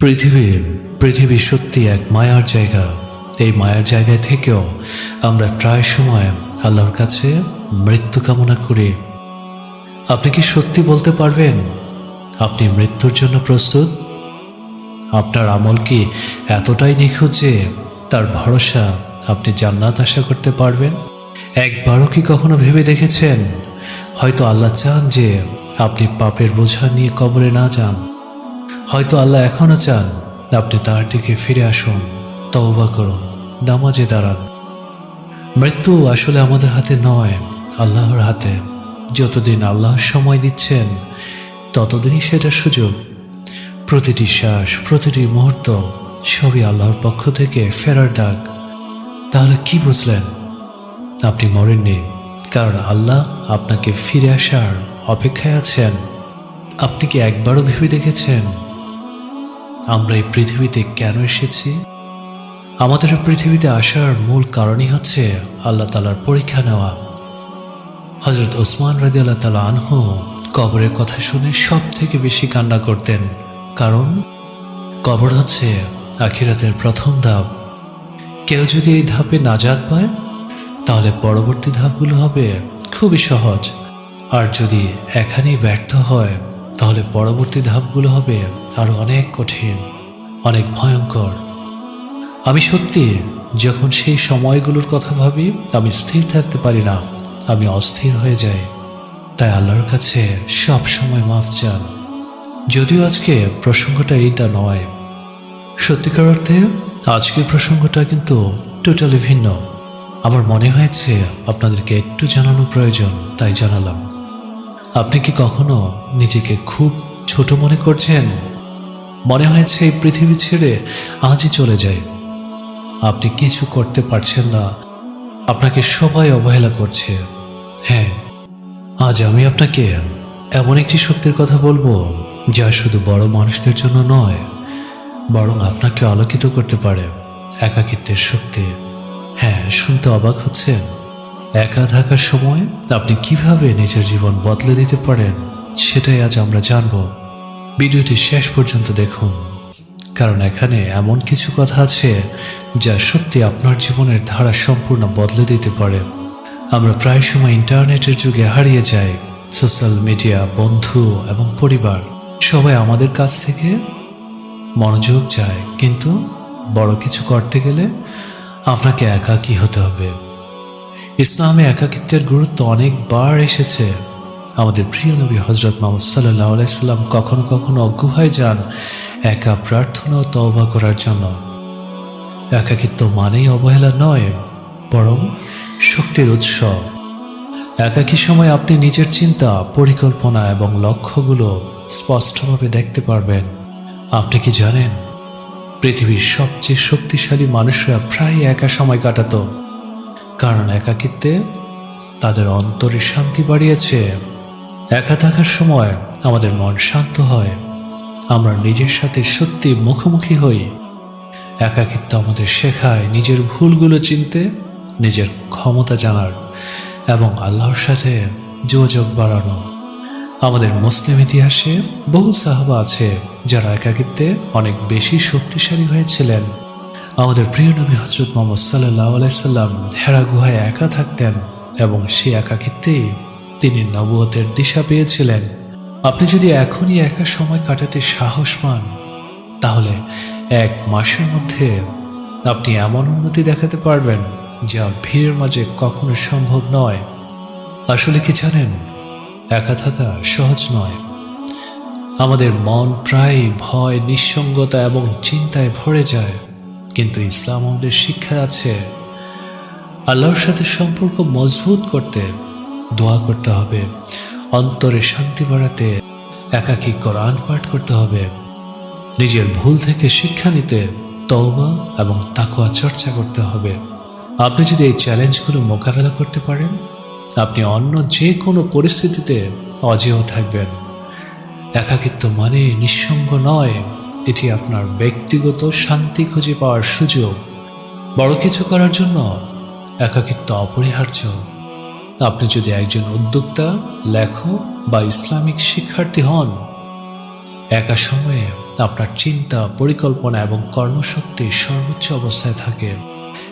পৃথিবী পৃথিবী সত্যি এক মায়ার জায়গা। এই মায়ার জায়গায় থেকেও আমরা প্রায় সময় আল্লাহর কাছে মৃত্যু কামনা করি। আপনি কি সত্যি বলতে পারবেন, আপনি মৃত্যুর জন্য প্রস্তুত? আপনার আমল কি এতটাই নিখুঁত যে তার ভরসা আপনি জান্নাত আশা করতে পারবেন? একবারও কি কখনো ভেবে দেখেছেন? হয়তো আল্লাহ চান যে আপনি পাপের বোঝা নিয়ে কবরে না যান। হয়তো আল্লাহ এখনও চান আপনি তার দিকে ফিরে আসুন, তওবা করুন, নামাজে দাঁড়ান। মৃত্যু আসলে আমাদের হাতে নয়, আল্লাহর হাতে। যতদিন আল্লাহর সময় দিচ্ছেন, ততদিনই সেটার সুযোগ। প্রতিটি শ্বাস, প্রতিটি মুহূর্ত সবই আল্লাহর পক্ষ থেকে ফেরার ডাক তাহলে কি বুঝলেন? আপনি মরেননি, কারণ আল্লাহ আপনাকে ফিরে আসার অপেক্ষায় আছেন। আপনি কি একবারও ভেবে দেখেছেন? আমরা এই পৃথিবীতে কেন এসেছি? আমাদের পৃথিবীতে আসার মূল কারণই হচ্ছে আল্লাহ তালার পরীক্ষা নেওয়া। হজরত ওসমান রাজি আল্লাহ তালা আনহু কবরের কথা শুনে সব থেকে বেশি কান্না করতেন। কারণ কবর হচ্ছে আখিরাতের প্রথম ধাপ। কেউ যদি এই ধাপে নাজাত পায়, তাহলে পরবর্তী ধাপগুলো হবে খুবই সহজ। আর যদি এখানেই ব্যর্থ হয়, তাহলে পরবর্তী ধাপগুলো হবে আরও অনেক কঠিন, অনেক ভয়ঙ্কর। আমি সত্যি যখন সেই সময়গুলোর কথা ভাবি, আমি স্থির থাকতে পারি না, আমি অস্থির হয়ে যাই। তাই আল্লাহর কাছে সব সময় মাফ চান। যদিও আজকে প্রসঙ্গটা এইটা নয়। সত্যিকার অর্থে, আজকের প্রসঙ্গটা কিন্তু টোটালি ভিন্ন। আমার মনে হয়েছে আপনাদেরকে একটু জানানো প্রয়োজন, তাই জানালাম। আপনি কি কখনো নিজেকে খুব ছোট মনে করছেন? মনে হয়েছে এই পৃথিবী ছেড়ে আজই চলে যায় আপনি কিছু করতে পারছেন না। আপনাকে সবাই অবহেলা করছে। হ্যাঁ আজ আমি আপনাকে এমন একটি শক্তির কথা বলব যা শুধু বড় মানুষদের জন্য নয়, বরং আপনাকে আলোকিত করতে পারে। একাকিত্বের শক্তি। হ্যাঁ শুনতে অবাক হচ্ছেন। একা থাকার সময় আপনি কীভাবে নিজের জীবন বদলে দিতে পারেন, সেটাই আজ আমরা জানব। ভিডিওটি শেষ পর্যন্ত দেখুন, কারণ এখানে এমন কিছু কথা আছে যা সত্যি আপনার জীবনের ধারা সম্পূর্ণ বদলে দিতে পারে। আমরা প্রায় সময় ইন্টারনেটের যুগে হারিয়ে যাই, সোশ্যাল মিডিয়া, বন্ধু এবং পরিবার। সবাই আমাদের কাছ থেকে মনোযোগ চায়, কিন্তু বড় কিছু করতে গেলে আপনাকে একাকী হতে হবে। ইসলামে একাকিত্বের গুরুত্ব অনেকবার এসেছে। আমাদের প্রিয় নবী হজরত মোহাম্মদ সাল্লাহ আলাইসাল্লাম কখনো কখনো অজ্ঞায় যান একা প্রার্থনা ও তওবা করার জন্য। একাকিত্ব মানেই অবহেলা নয়, বরং শক্তির উৎস। একাকী সময় আপনি নিজের চিন্তা, পরিকল্পনা এবং লক্ষ্যগুলো স্পষ্টভাবে দেখতে পারবেন। আপনি কি জানেন, পৃথিবীর সবচেয়ে শক্তিশালী মানুষরা প্রায় একা সময় কাটাত, কারণ একাকিত্বে তাদের অন্তরে শান্তি বাড়িয়েছে। একা থাকার সময় আমাদের মন শান্ত হয়। আমরা নিজের সাথে সত্যি মুখোমুখি হই। একাকিত্ব আমাদের শেখায় নিজের ভুলগুলো চিনতে, নিজের ক্ষমতা জানার এবং আল্লাহর সাথে যোগাযোগ বাড়ানো। আমাদের মুসলিম ইতিহাসে বহু সাহাবা আছে যারা একাকিত্বে অনেক বেশি শক্তিশালী হয়েছিলেন। আমাদের প্রিয় নবী হজরত মোহাম্মদ সাল্লাহ আলাইসাল্লাম হেরা গুহায় একা থাকতেন এবং সে একাকিত্বেই তিনি নবুয়তের দিশা পেয়েছিলেন। আপনি যদি এখনই একা সময় কাটাতে সাহস পান, তাহলে এক মাসের মধ্যে আপনি এমন উন্নতি দেখাতে পারবেন যা ভিড়ের মাঝে কখনো সম্ভব নয়। আসলে কি জানেন? একা থাকা সহজ নয়। আমাদের মন প্রায় ভয়, নিঃসঙ্গতা এবং চিন্তায় ভরে যায়। কিন্তু ইসলাম আমাদের শিক্ষা আছে, আল্লাহর সাথে সম্পর্ক মজবুত করতে দোয়া করতে হবে। অন্তরে শান্তি বাড়াতে একাকী কোরআন পাঠ করতে হবে। নিজের ভুল থেকে শিক্ষা নিতে তওবা এবং তাকোয়া চর্চা করতে হবে। আপনি যদি এই চ্যালেঞ্জগুলো মোকাবেলা করতে পারেন, আপনি অন্য যে কোনো পরিস্থিতিতে অজেয় থাকবেন। একাকিত্ব মানে নিঃসঙ্গ নয়, এটি আপনার ব্যক্তিগত শান্তি খুঁজে পাওয়ার সুযোগ। বড় কিছু করার জন্য একাকিত্ব অপরিহার্য। আপনি যদি একজন উদ্যোক্তা, লেখক বা ইসলামিক শিক্ষার্থী হন, একা সময়ে আপনার চিন্তা, পরিকল্পনা এবং কর্মশক্তি সর্বোচ্চ অবস্থায় থাকে।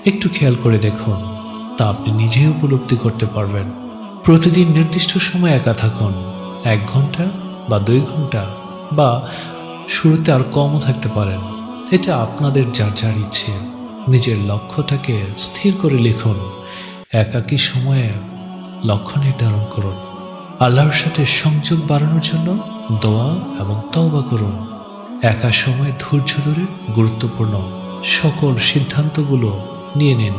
একটু খেয়াল করে দেখুন, তা আপনি নিজেই উপলব্ধি করতে পারবেন। প্রতিদিন নির্দিষ্ট সময় একা থাকুন, এক ঘণ্টা বা দুই ঘণ্টা বা শুরুতে আর কমও থাকতে পারেন। এটা আপনাদের যার যার ইচ্ছে, নিজের লক্ষ্যটাকে স্থির করে লিখুন। একাকী সময়ে লক্ষ্য নির্ধারণ করুন। আল্লাহর সাথে সংযোগ বাড়ানোর জন্য দোয়া এবং তওবা করুন। একা সময় ধৈর্য ধরে গুরুত্বপূর্ণ সকল সিদ্ধান্তগুলো নিয়ে নিন।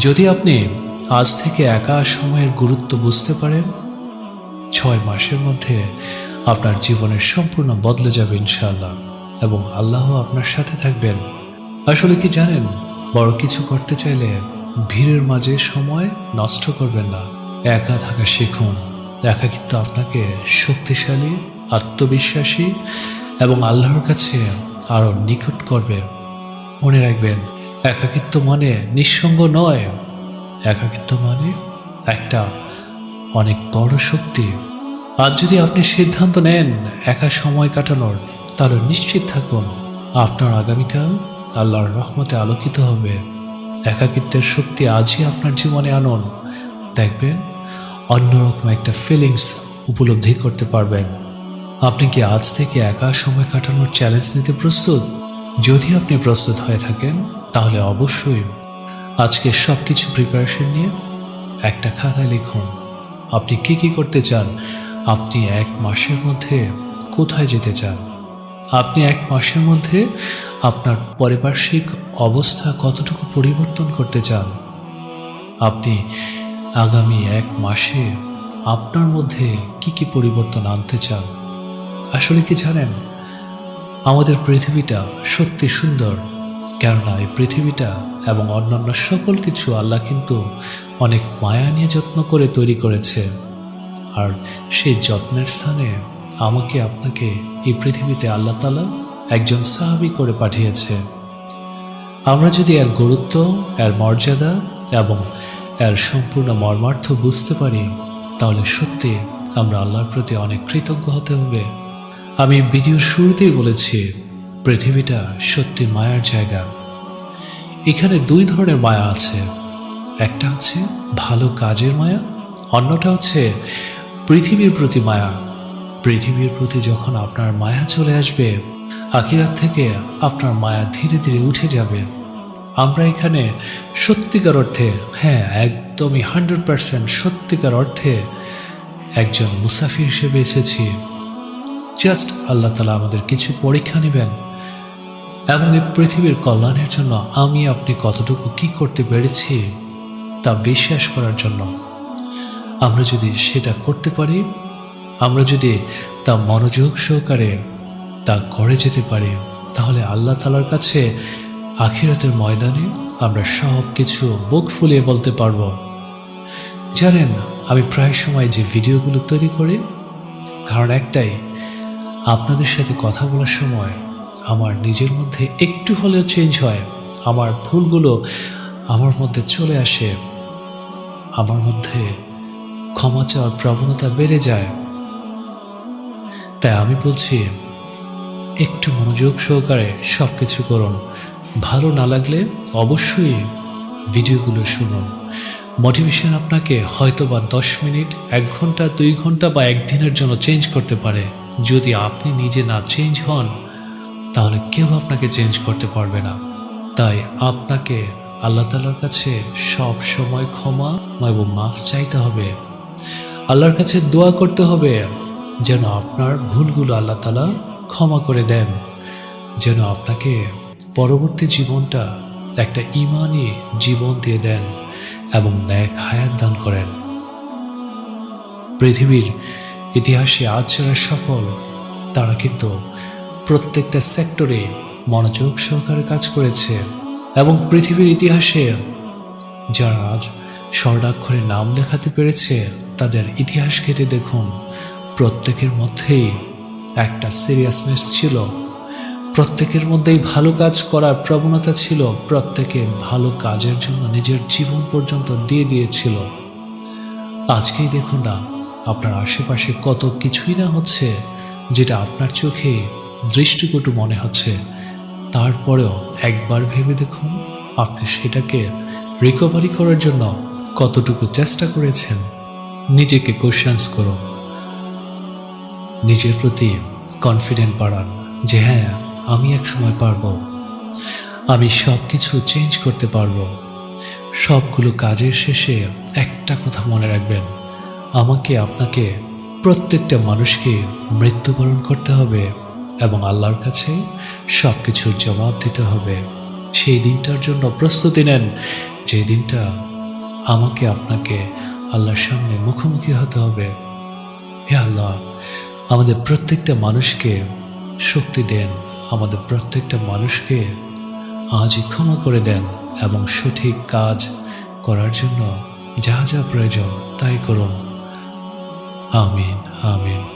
যদি আপনি আজ থেকে একা সময়ের গুরুত্ব বুঝতে পারেন, ছয় মাসের মধ্যে আপনার জীবনের সম্পূর্ণ বদলে যাবে ইনশাআল্লাহ এবং আল্লাহ আপনার সাথে থাকবেন। আসলে কি জানেন? বড় কিছু করতে চাইলে ভিড়ের মাঝে সময় নষ্ট করবেন না। একা থাকা শিখুন। একাকিত্ব আপনাকে শক্তিশালী, আত্মবিশ্বাসী এবং আল্লাহর কাছে আরও নিকট করবে। মনে রাখবেন, একাকিত্ব মানে নিঃসঙ্গ নয়। একাকিত্ব মানে একটা অনেক বড় শক্তি। আজ যদি আপনি সিদ্ধান্ত নেন একা সময় কাটানোর, তাহলে নিশ্চিত থাকুন, আপনার আগামীকাল আল্লাহর রহমতে আলোকিত হবে। একাকিত্বের শক্তি আজই আপনার জীবনে আনুন। দেখবেন অন্যরকম একটা ফিলিংস উপলব্ধি করতে পারবেন। আপনি কি আজ থেকে একা সময় কাটানোর চ্যালেঞ্জ নিতে প্রস্তুত? যদি আপনি প্রস্তুত হয়ে থাকেন, তাহলে অবশ্যই আজকে সব কিছু প্রিপারেশন নিয়ে একটা খাতায় লিখুন। আপনি কি কি করতে চান? আপনি এক মাসের মধ্যে কোথায় যেতে চান? আপনি এক মাসের মধ্যে আপনার পারিপার্শ্বিক অবস্থা কতটুকু পরিবর্তন করতে চান? আপনি আগামী এক মাসে আপনার মধ্যে কি কি পরিবর্তন আনতে চান? আসলে কি জানেন? আমাদের পৃথিবীটা সত্যি সুন্দর। কেননা এই পৃথিবীটা এবং অন্যান্য সকল কিছু আল্লাহ কিন্তু অনেক মায়া নিয়ে যত্ন করে তৈরি করেছে। আর সেই যত্নের স্থানে আমাকে আপনাকে এই পৃথিবীতে আল্লাহ তালা একজন সাহাবি করে পাঠিয়েছে। আমরা যদি এর গুরুত্ব, এর মর্যাদা এবং এর সম্পূর্ণ মর্মার্থ বুঝতে পারি, তাহলে সত্যি আমরা আল্লাহর প্রতি অনেক কৃতজ্ঞ হতে হবে। আমি ভিডিওর শুরুতেই বলেছি, পৃথিবীটা সত্যি মায়ার জায়গা। এখানে দুই ধরনের মায়া আছে। একটা হচ্ছে ভালো কাজের মায়া, অন্যটা হচ্ছে পৃথিবীর প্রতি মায়া। পৃথিবীর প্রতি যখন আপনার মায়া চলে আসবে আকিরাত থেকে আপনার মায়া ধীরে ধীরে উঠে যাবে। আমরা এখানে সত্যিকার অর্থে হ্যাঁ একদমই হান্ড্রেড পারসেন্ট সত্যিকার অর্থে একজন মুসাফির হিসেবে এসেছি। জাস্ট আল্লাহ তালা আমাদের কিছু পরীক্ষা নেবেন এবং এই পৃথিবীর কল্যাণের জন্য আমি আপনি কতটুকু কি করতে পেরেছি তা বিশ্বাস করার জন্য আমরা যদি সেটা করতে পারি, আমরা যদি তা মনোযোগ সহকারে তা করে যেতে পারি, তাহলে আল্লাহ তালার কাছে আখিরাতের ময়দানে আমরা সব কিছু বুক ফুলিয়ে বলতে পারব। জানেন, আমি প্রায় সময় যে ভিডিওগুলো তৈরি করি, কারণ একটাই, আপনাদের সাথে কথা বলার সময় আমার নিজের মধ্যে একটু হলেও চেঞ্জ হয়, আমার ভুলগুলো আমার মধ্যে চলে আসে, আমার মধ্যে ক্ষমা চাওয়ার প্রবণতা বেড়ে যায়। তাই আমি বলছি, একটু মনোযোগ সহকারে সব কিছু করুন ভালো না লাগলে অবশ্যই ভিডিওগুলো শুনুন। মোটিভেশন আপনাকে হয়তো বা দশ মিনিট, এক ঘণ্টা, দুই ঘণ্টা বা একদিনের জন্য চেঞ্জ করতে পারে। যদি আপনি নিজে না চেঞ্জ হন, তাহলে কেউ আপনাকে চেঞ্জ করতে পারবে না। তাই আপনাকে আল্লাহ তালার কাছে সব সময় ক্ষমা এবং মাফ চাইতে হবে। আল্লাহর কাছে দোয়া করতে হবে যেন আপনার ভুলগুলো আল্লাহ তালা ক্ষমা করে দেন। যেন আপনাকে পরবর্তী জীবনটা একটা ইমানই জীবন দিয়ে দেন এবং ন্যাক হায়াত দান করেন। পৃথিবীর ইতিহাসে আজ যারা সফল, তারা কিন্তু প্রত্যেকটা সেক্টরে মনোযোগ সহকারে কাজ করেছে এবং পৃথিবীর ইতিহাসে যারা আজ স্বর্ণাক্ষরে নাম লেখাতে পেরেছে, তাদের ইতিহাস ঘেটে দেখুন, প্রত্যেকের মধ্যেই একটা সিরিয়াসনেস ছিল। প্রত্যেকের মধ্যেই ভালো কাজ করার প্রবণতা ছিল, প্রত্যেকে ভালো কাজের জন্য নিজের জীবন পর্যন্ত দিয়ে দিয়েছিল। আজকেই দেখুন না, আপনার আশেপাশে কত কিছুই না হচ্ছে, যেটা আপনার চোখে দৃষ্টিকটু মনে হচ্ছে। তারপরেও একবার ভেবে দেখুন, আপনি সেটাকে রিকভারি করার জন্য কতটুকু চেষ্টা করেছেন। নিজেকে কোশ্চেন্স করুন। নিজের প্রতি কনফিডেন্ট বাড়ান যে হ্যাঁ আমি এক সময় পারব। আমি সব কিছু চেঞ্জ করতে পারব। সবগুলো কাজের শেষে একটা কথা মনে রাখবেন। আমাকে, আপনাকে, প্রত্যেকটা মানুষকে মৃত্যুবরণ করতে হবে এবং আল্লাহর কাছে সব কিছুর জবাব দিতে হবে। সেই দিনটার জন্য প্রস্তুতি নেন। যে দিনটা আমাকে, আপনাকে আল্লাহর সামনে মুখোমুখি হতে হবে। হে আল্লাহ, আমাদের প্রত্যেকটা মানুষকে শক্তি দেন। আমাদের প্রত্যেকটা মানুষকে আজই ক্ষমা করে দেন এবং সঠিক কাজ করার জন্য যা যা প্রয়োজন তাই করুন। আমিন আমিন।